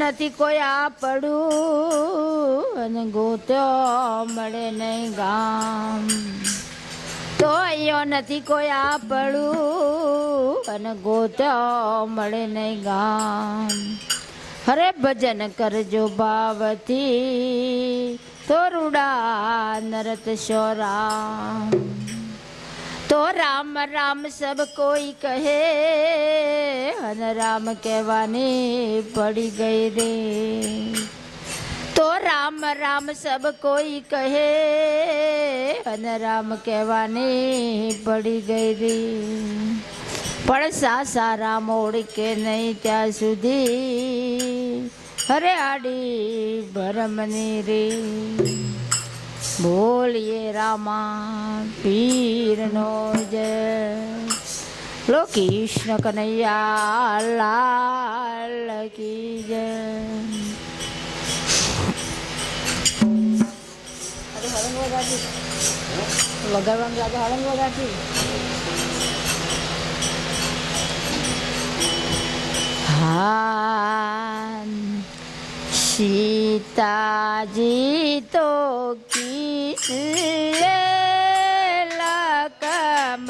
નથી કોઈ આ પડું અને ગોત્યો મળે નહીં ગામ. તો અહીંયો નથી કોઈ આ પડું અને ગોત્યો મળે નહીં ગામ. હરે ભજન કરજો ભાવથી, તો રૂડા નરત રામ તો રામ રામ સબ કોઈ કહે. અને રામ કહેવાની પડી ગઈ રે. તો રામ રામ સબ કોઈ કહે. અને રામ કહેવાની પડી ગઈ રે. પણ સાસા રામ કે નહીં ત્યાં સુધી. હરે આડી ભરમની રે. બોલીએ રામા પીરનો જય લો કૃષ્ણ કનૈયા લાલ કી જય વગાડવાનું લાગે હળંગ વગાડતી હા सीताजी तो किस लकमणना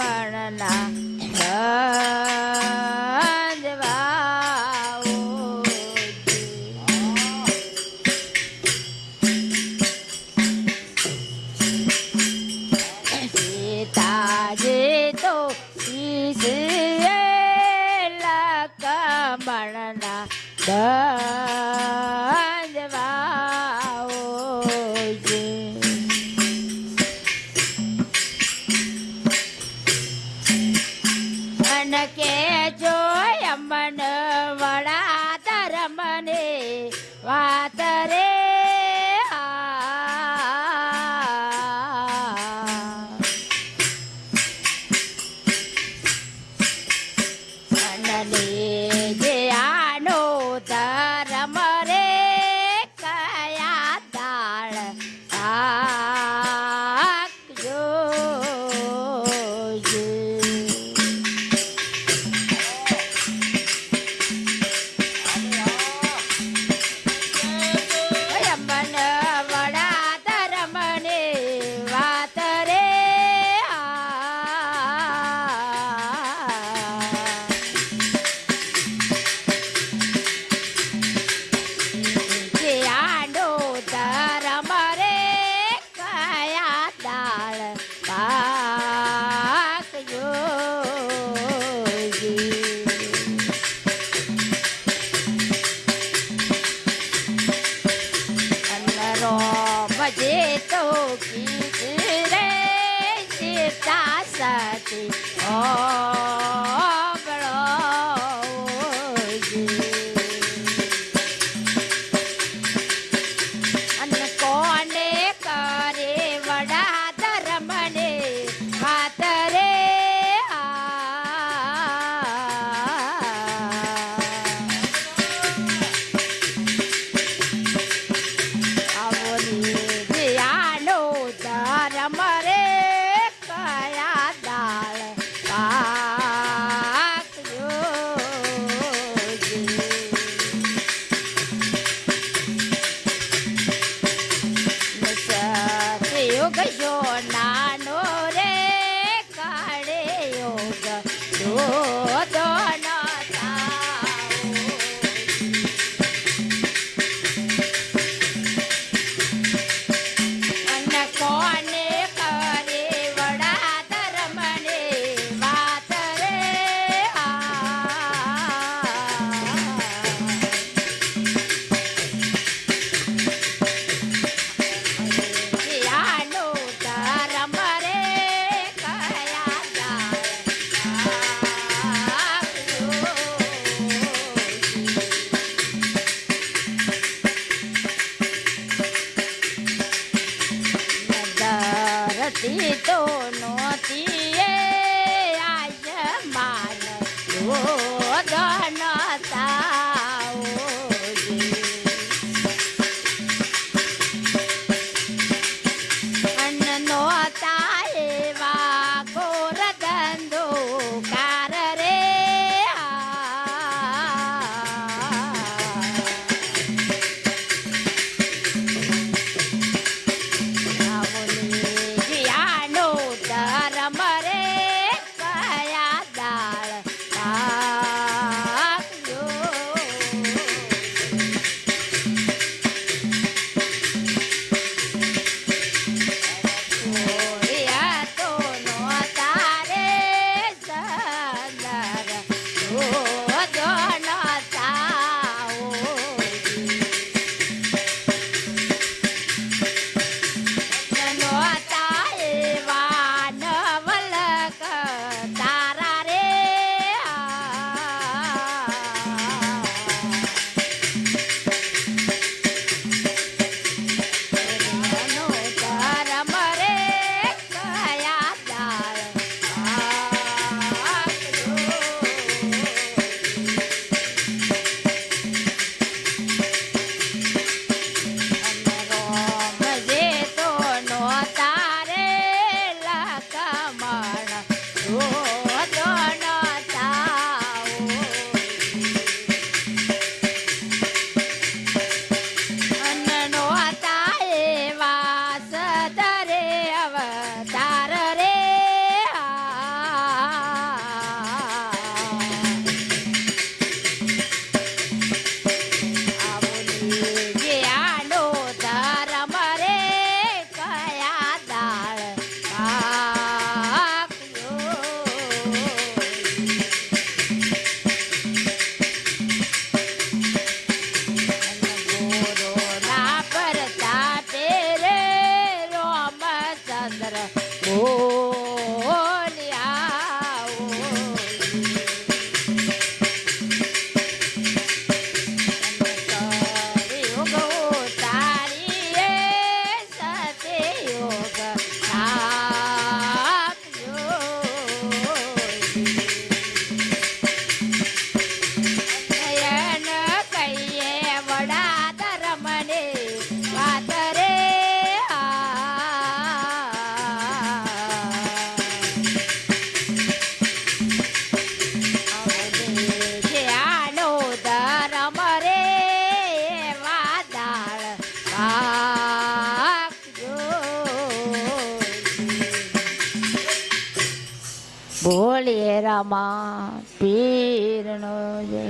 सीताजी तो किस लकमणना કે વાત રે જે Oh. ಚಂದರ ಓ બોલીએ રામા પીરનો જય.